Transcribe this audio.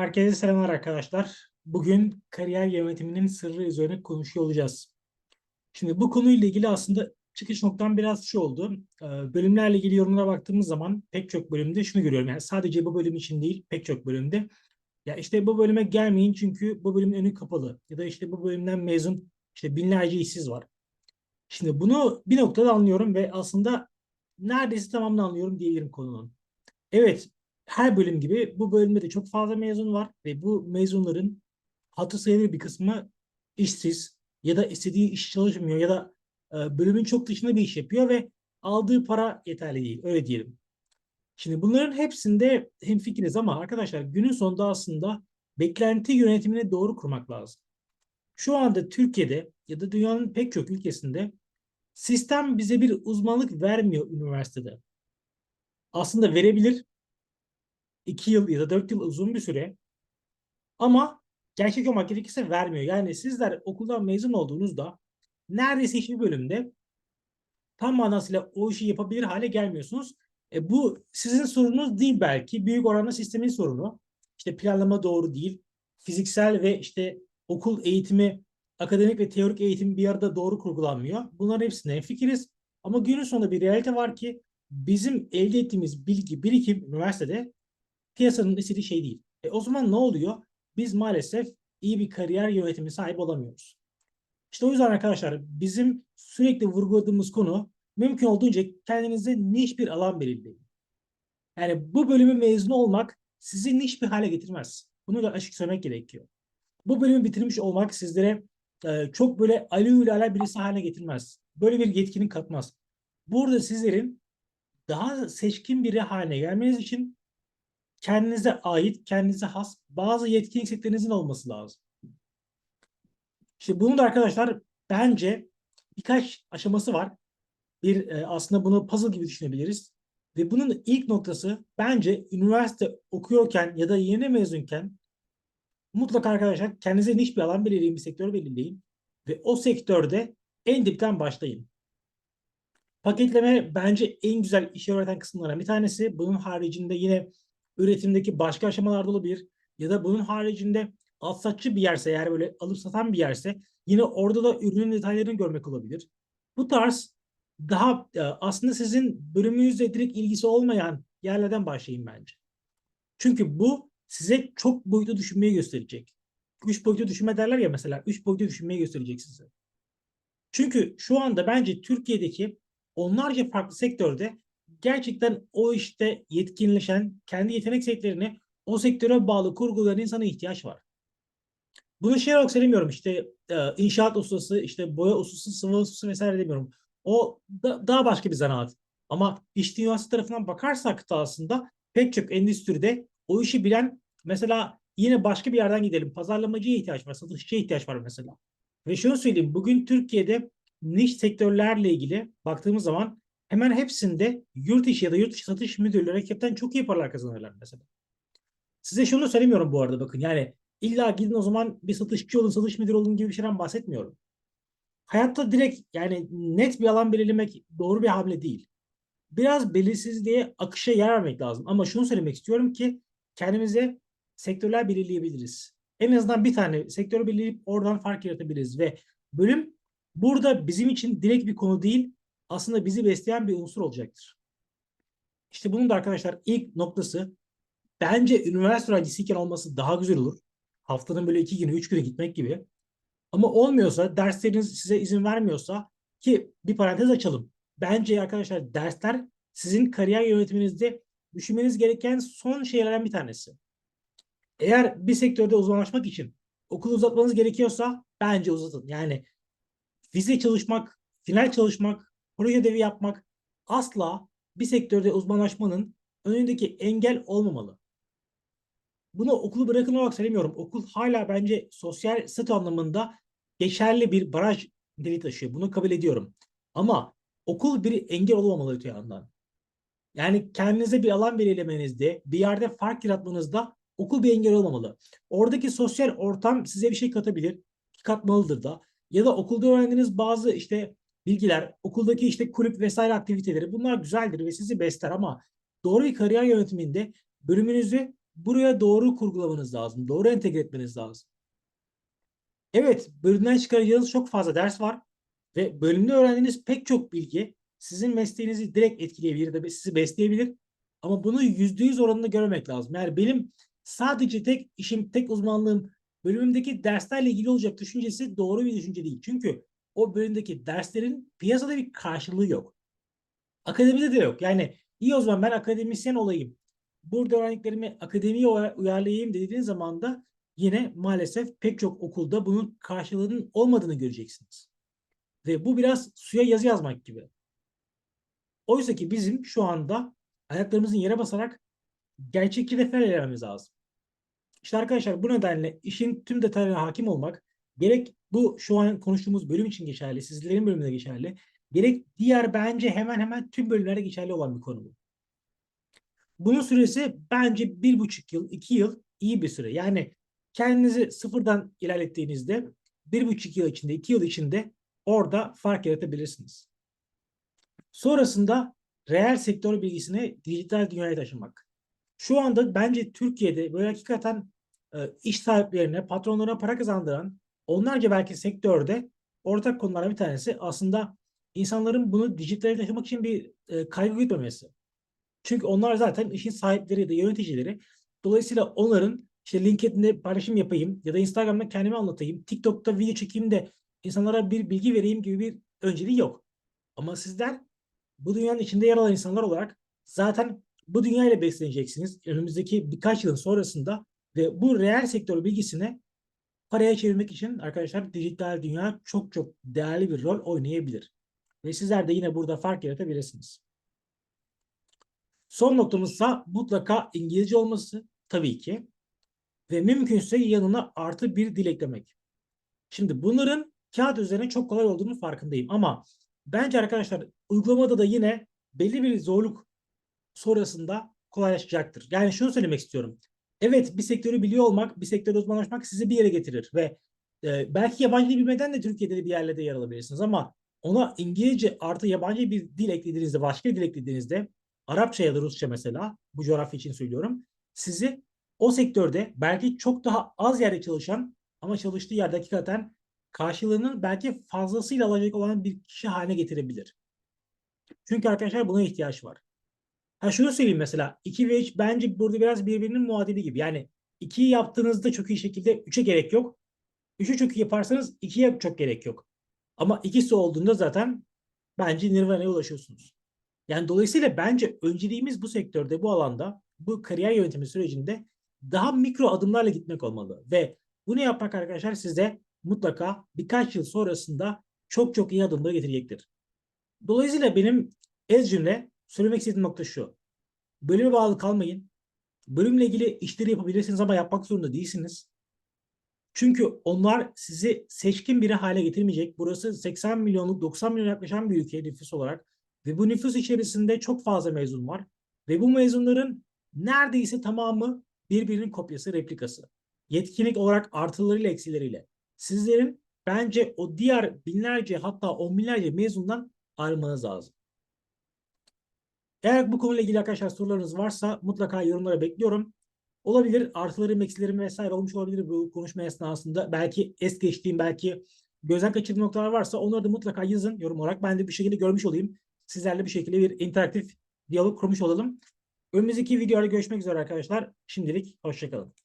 Herkese selamlar arkadaşlar. Bugün kariyer yönetiminin sırrı üzerine konuşuyor olacağız. Şimdi bu konuyla ilgili aslında çıkış noktam biraz şu oldu. Ee, Bölümlerle ilgili yorumlara baktığımız zaman pek çok bölümde şunu görüyorum. Yani sadece bu bölüm için değil pek çok bölümde. Ya işte bu bölüme gelmeyin çünkü bu bölümün önü kapalı. Ya da işte bu bölümden mezun işte binlerce işsiz var. Şimdi bunu bir noktada anlıyorum ve aslında neredeyse tamamını anlıyorum diyebilirim konunun. Evet, her bölüm gibi bu bölümde de çok fazla mezun var ve bu mezunların hatır sayılır bir kısmı işsiz ya da istediği iş çalışmıyor ya da e, bölümün çok dışında bir iş yapıyor ve aldığı para yeterli değil. Öyle diyelim. Şimdi bunların hepsinde hemfikiriz ama arkadaşlar günün sonunda aslında beklenti yönetimini doğru kurmak lazım. Şu anda Türkiye'de ya da dünyanın pek çok ülkesinde sistem bize bir uzmanlık vermiyor üniversitede. Aslında verebilir 2 yıl ya da 4 yıl uzun bir süre. Ama gerçek olmak gerekirse vermiyor. Yani sizler okuldan mezun olduğunuzda neredeyse hiçbir bölümde tam manasıyla o işi yapabilir hale gelmiyorsunuz. E bu sizin sorununuz değil belki. Büyük oranda sistemin sorunu. İşte planlama doğru değil. Fiziksel ve işte okul eğitimi, akademik ve teorik eğitim bir arada doğru kurgulanmıyor. Bunların hepsine fikiriz. Ama günün sonunda bir realite var ki bizim elde ettiğimiz bilgi, birikim üniversitede piyasanın istediği şey değil. E, o zaman ne oluyor? Biz maalesef iyi bir kariyer yönetimi sahip olamıyoruz. İşte o yüzden arkadaşlar bizim sürekli vurguladığımız konu mümkün olduğunca kendinize niş bir alan belirleyin. Yani bu bölümü mezun olmak sizi niş bir hale getirmez. Bunu da açık söylemek gerekiyor. Bu bölümü bitirmiş olmak sizlere e, çok böyle alü ala birisi haline getirmez. Böyle bir yetkinin katmaz. Burada sizlerin daha seçkin biri haline gelmeniz için kendinize ait, kendinize has bazı yetkin setlerinizin olması lazım. İşte bunun da arkadaşlar bence birkaç aşaması var. Bir e, aslında bunu puzzle gibi düşünebiliriz. Ve bunun ilk noktası bence üniversite okuyorken ya da yeni mezunken mutlaka arkadaşlar kendinize niş bir alan belirleyin, bir sektör belirleyin. Ve o sektörde en dipten başlayın. Paketleme bence en güzel işe öğreten kısımlardan bir tanesi. Bunun haricinde yine üretimdeki başka aşamalarda olabilir. Ya da bunun haricinde alsatçı bir yerse eğer böyle alıp satan bir yerse yine orada da ürünün detaylarını görmek olabilir. Bu tarz daha e, aslında sizin bölümünüzle direkt ilgisi olmayan yerlerden başlayın bence. Çünkü bu size çok boyutlu düşünmeyi gösterecek. Üç boyutlu düşünme derler ya mesela. Üç boyutlu düşünmeyi gösterecek size. Çünkü şu anda bence Türkiye'deki onlarca farklı sektörde gerçekten o işte yetkinleşen, kendi yetenek setlerini o sektöre bağlı kurgulayan insana ihtiyaç var. Bunu şey olarak söylemiyorum işte e, inşaat ustası, işte boya ustası, sıvı ustası vesaire demiyorum. O da, daha başka bir zanaat. Ama iş dünyası tarafından bakarsak da aslında pek çok endüstride o işi bilen mesela yine başka bir yerden gidelim. Pazarlamacıya ihtiyaç var, satışçıya ihtiyaç var mesela. Ve şunu söyleyeyim bugün Türkiye'de niş sektörlerle ilgili baktığımız zaman hemen hepsinde yurt içi ya da yurt dışı satış müdürleri hakikaten çok iyi paralar kazanırlar mesela. Size şunu söylemiyorum bu arada bakın yani illa gidin o zaman bir satışçı olun, satış müdürü olun gibi bir şeyden bahsetmiyorum. Hayatta direkt yani net bir alan belirlemek doğru bir hamle değil. Biraz belirsizliğe, akışa yer vermek lazım. Ama şunu söylemek istiyorum ki kendimize sektörler belirleyebiliriz. En azından bir tane sektör belirleyip oradan fark yaratabiliriz ve bölüm burada bizim için direkt bir konu değil, aslında bizi besleyen bir unsur olacaktır. İşte bunun da arkadaşlar ilk noktası bence üniversite öğrencisiyken olması daha güzel olur. Haftanın böyle iki günü, üç günü gitmek gibi. Ama olmuyorsa, dersleriniz size izin vermiyorsa ki bir parantez açalım. Bence arkadaşlar dersler sizin kariyer yönetiminizde düşünmeniz gereken son şeylerden bir tanesi. Eğer bir sektörde uzmanlaşmak için okulu uzatmanız gerekiyorsa bence uzatın. Yani vize çalışmak, final çalışmak, proje ödevi yapmak asla bir sektörde uzmanlaşmanın önündeki engel olmamalı. Bunu okulu bırakın olarak söylemiyorum. Okul hala bence sosyal statü anlamında geçerli bir baraj niteliği taşıyor. Bunu kabul ediyorum. Ama okul bir engel olmamalı öte yandan. Yani kendinize bir alan belirlemenizde, bir yerde fark yaratmanızda okul bir engel olmamalı. Oradaki sosyal ortam size bir şey katabilir, katmalıdır da. Ya da okulda öğrendiğiniz bazı işte bilgiler, okuldaki işte kulüp vesaire aktiviteleri bunlar güzeldir ve sizi besler ama doğru bir kariyer yönetiminde bölümünüzü buraya doğru kurgulamanız lazım. Doğru entegre etmeniz lazım. Evet, bölümden çıkaracağınız çok fazla ders var ve bölümde öğrendiğiniz pek çok bilgi sizin mesleğinizi direkt etkileyebilir de sizi besleyebilir. Ama bunu yüzde yüz oranında görmemek lazım. Yani benim sadece tek işim, tek uzmanlığım bölümümdeki derslerle ilgili olacak düşüncesi doğru bir düşünce değil. Çünkü o bölümdeki derslerin piyasada bir karşılığı yok. Akademide de yok. Yani iyi o zaman ben akademisyen olayım. Burada öğrendiklerimi akademiye uyarlayayım dediğiniz zaman da yine maalesef pek çok okulda bunun karşılığının olmadığını göreceksiniz. Ve bu biraz suya yazı yazmak gibi. Oysa ki bizim şu anda ayaklarımızın yere basarak gerçekçi defter elememiz lazım. İşte arkadaşlar bu nedenle işin tüm detaylarına hakim olmak gerek bu şu an konuştuğumuz bölüm için geçerli, sizlerin bölümünde geçerli, gerek diğer bence hemen hemen tüm bölümlerde geçerli olan bir konu bu. Bunun süresi bence bir buçuk yıl, iki yıl iyi bir süre. Yani kendinizi sıfırdan ilerlettiğinizde bir buçuk yıl içinde, iki yıl içinde orada fark yaratabilirsiniz. Sonrasında reel sektör bilgisini dijital dünyaya taşımak. Şu anda bence Türkiye'de böyle hakikaten e, iş sahiplerine, patronlarına para kazandıran onlarca belki sektörde ortak konulardan bir tanesi aslında insanların bunu dijitale taşımak için bir e, kaygı gütmemesi. Çünkü onlar zaten işin sahipleri ya da yöneticileri. Dolayısıyla onların işte LinkedIn'de paylaşım yapayım ya da Instagram'da kendimi anlatayım, TikTok'ta video çekeyim de insanlara bir bilgi vereyim gibi bir önceliği yok. Ama sizler bu dünyanın içinde yer alan insanlar olarak zaten bu dünyayla besleneceksiniz. Önümüzdeki birkaç yılın sonrasında ve bu reel sektör bilgisini paraya çevirmek için arkadaşlar dijital dünya çok çok değerli bir rol oynayabilir. Ve sizler de yine burada fark yaratabilirsiniz. Son noktamızsa mutlaka İngilizce olması tabii ki. Ve mümkünse yanına artı bir dil eklemek. Şimdi bunların kağıt üzerine çok kolay olduğunu farkındayım. Ama bence arkadaşlar uygulamada da yine belli bir zorluk sonrasında kolaylaşacaktır. Yani şunu söylemek istiyorum. Evet bir sektörü biliyor olmak, bir sektörde uzmanlaşmak sizi bir yere getirir ve e, belki yabancı dil bilmeden de Türkiye'de de bir yerlerde yer alabilirsiniz ama ona İngilizce artı yabancı bir dil eklediğinizde, başka bir dil eklediğinizde Arapça ya da Rusça mesela bu coğrafya için söylüyorum. Sizi o sektörde belki çok daha az yerde çalışan ama çalıştığı yerde hakikaten karşılığının belki fazlasıyla alacak olan bir kişi haline getirebilir. Çünkü arkadaşlar buna ihtiyaç var. Ha şunu söyleyeyim mesela 2 ve 3 bence burada biraz birbirinin muadili gibi. Yani 2'yi yaptığınızda çok iyi şekilde 3'e gerek yok. 3'ü çok iyi yaparsanız 2'ye çok gerek yok. Ama ikisi olduğunda zaten bence Nirvana'ya ulaşıyorsunuz. Yani dolayısıyla bence önceliğimiz bu sektörde, bu alanda, bu kariyer yönetimi sürecinde daha mikro adımlarla gitmek olmalı. Ve bunu yapmak arkadaşlar size mutlaka birkaç yıl sonrasında çok çok iyi adımlar getirecektir. Dolayısıyla benim ez cümle söylemek istediğim nokta şu. Bölüme bağlı kalmayın. Bölümle ilgili işleri yapabilirsiniz ama yapmak zorunda değilsiniz. Çünkü onlar sizi seçkin biri hale getirmeyecek. Burası 80 milyonluk 90 milyon yaklaşan bir ülke nüfus olarak. Ve bu nüfus içerisinde çok fazla mezun var. Ve bu mezunların neredeyse tamamı birbirinin kopyası, replikası. Yetkinlik olarak artılarıyla eksileriyle. Sizlerin bence o diğer binlerce hatta on binlerce mezundan ayrılmanız lazım. Eğer bu konuyla ilgili arkadaşlar sorularınız varsa mutlaka yorumlara bekliyorum. Olabilir artılarım eksilerim vesaire olmuş olabilir bu konuşma esnasında. Belki es geçtiğim belki gözden kaçırdığım noktalar varsa onları da mutlaka yazın yorum olarak. Ben de bir şekilde görmüş olayım. Sizlerle bir şekilde bir interaktif diyalog kurmuş olalım. Önümüzdeki videoda görüşmek üzere arkadaşlar. Şimdilik hoşçakalın.